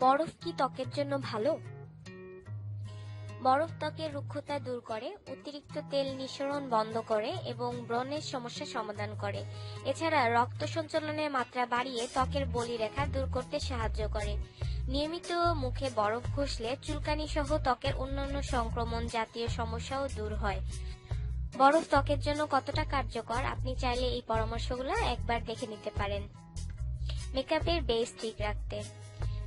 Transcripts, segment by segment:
বরফ কি ত্বকের জন্য ভালো? বরফ ত্বকের রুক্ষতা দূর করে, অতিরিক্ত তেল নিঃসরণ বন্ধ করে এবং ব্রণের সমস্যা সমাধান করে। এছাড়া রক্ত সঞ্চালনের মাত্রা বাড়িয়ে ত্বকের বলিরেখা দূর করতে সাহায্য করে। নিয়মিত মুখে বরফ ঘষলে চুলকানি সহ ত্বকের অন্যান্য সংক্রমণ জাতীয় সমস্যাও দূর হয়। বরফ ত্বকের জন্য কতটা কার্যকর? আপনি চাইলে এই পরামর্শগুলো একবার দেখে নিতে পারেন। মেকআপের বেস ঠিক রাখতে।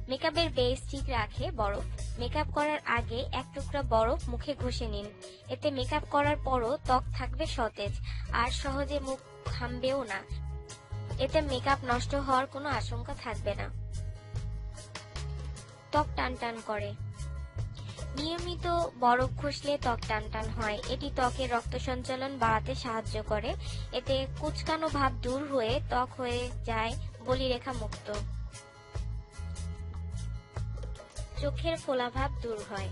মেকআপের বেস ঠিক রাখে, বরফ। মেকআপ করার আগে এক টুকরা বরফ মুখে ঘষে নিন। এতে মেকআপ করার পরও ত্বক থাকবে সতেজ, আর সহজে মুখ ঘামবেও না। এতে মেকআপ নষ্ট হওয়ার কোনো আশঙ্কা থাকবে না। ত্বক টান টান করে। নিয়মিত বরফ ঘষলে ত্বক টান টান হয়। এটি ত্বকের রক্ত সঞ্চালন বাড়াতে সাহায্য করে। এতে কুচকানো ভাব দূর হয়ে ত্বক হয়ে যায় বলিরেখা মুক্ত। চোখের ফোলাভাব দূর হয়।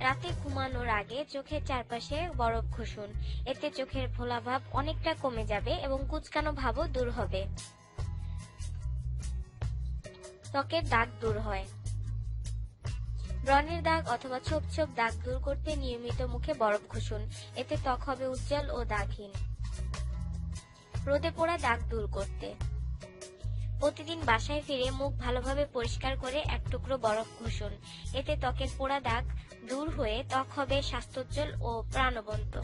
রাতে ঘুমানোর আগে চোখের চারপাশে বরফ ঘষুন। এতে চোখের ফোলাভাব অনেকটা কমে যাবে এবং কুচকানো ভাবও দূর হবে। ত্বকের দাগ দূর হয়। ব্রণের দাগ অথবা ছোপ ছোপ দাগ দূর করতে নিয়মিত মুখে বরফ ঘষুন। এতে ত্বক হবে উজ্জ্বল ও দাগহীন। রোদে পোড়া দাগ দূর করতে। প্রতিদিন বাসায় ফিরে মুখ ভালোভাবে পরিষ্কার করে এক টুকরো বরফ ঘষুন। এতে ত্বকের পোড়া দাগ দূর হয়ে ত্বক হবে স্বাস্থ্যোজ্জ্বল ও প্রাণবন্ত।